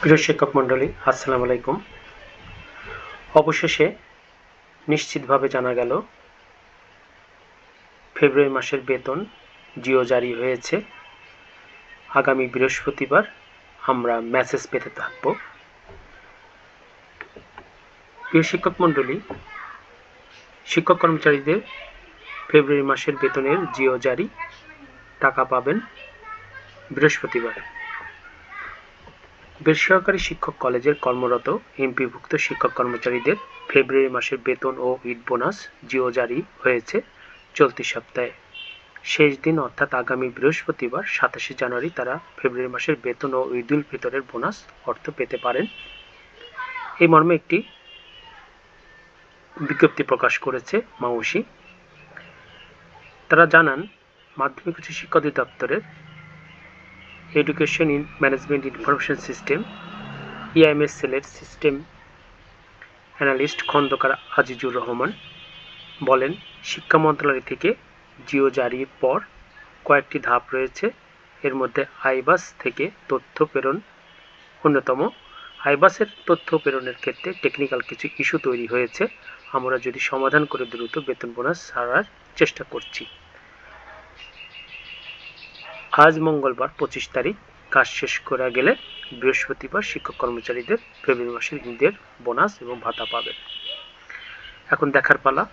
প্রিয় শিক্ষক মণ্ডলী, আসসালামু আলাইকুম। অবশেষে নিশ্চিতভাবে জানা গেল, ফেব্রুয়ারি মাসের বেতন জিও জারি হয়েছে। আগামী বৃহস্পতিবার আমরা মেসেজ পেতে থাকব। প্রিয় শিক্ষক মণ্ডলী, শিক্ষক কর্মচারীদের ফেব্রুয়ারি মাসের বেতনের জিও জারি টাকা পাবেন বৃহস্পতিবার। বেসরকারি শিক্ষক কলেজের কর্মরত, এমপিভুক্ত শিক্ষক কর্মচারীদের ফেব্রুয়ারি মাসের বেতন ও ঈদ বোনাস জিও জারি হয়েছে চলতি সপ্তাহে। শেষ দিন অর্থাৎ আগামী বৃহস্পতিবার, সাতাশে জানুয়ারি তারা ফেব্রুয়ারি মাসের বেতন ও ঈদ উল ফিতরের বোনাস অর্থ পেতে পারেন। এই মর্মে একটি বিজ্ঞপ্তি প্রকাশ করেছে মাউসি তারা জানান, মাধ্যমিক উচ্চ শিক্ষা অধিদপ্তরের education in management information system EIMS সেলের সিস্টেম অ্যানালিস্ট খন্দকার আজিজুর রহমান বলেন, শিক্ষা মন্ত্রণালয় থেকে জিও জারির পর কয়েকটি ধাপ রয়েছে। এর মধ্যে আইবাস থেকে তথ্য প্রেরণ অন্যতম। আইবাসের তথ্য প্রেরণের ক্ষেত্রে টেকনিক্যাল কিছু ইস্যু তৈরি হয়েছে। আমরা যদি সমাধান করে দ্রুত বেতন বোনাস ছাড়ার চেষ্টা করছি। আজ মঙ্গলবার পঁচিশ তারিখ। কাজ শেষ করা গেলে বৃহস্পতিবার শিক্ষক কর্মচারীদের ফেব্রুয়ারি মাসের ঈদের বোনাস এবং ভাতা পাবেন এখন দেখার পালা।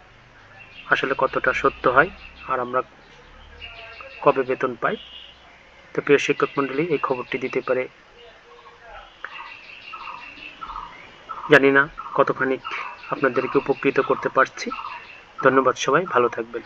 আসলে কতটা সত্য হয় আর আমরা কবে বেতন পাই? তো প্রিয় শিক্ষক মণ্ডলী, এই খবরটি দিতে পারে। জানি না কতখানি আপনাদেরকে উপকৃত করতে পারছি। ধন্যবাদ সবাই, ভালো থাকবেন।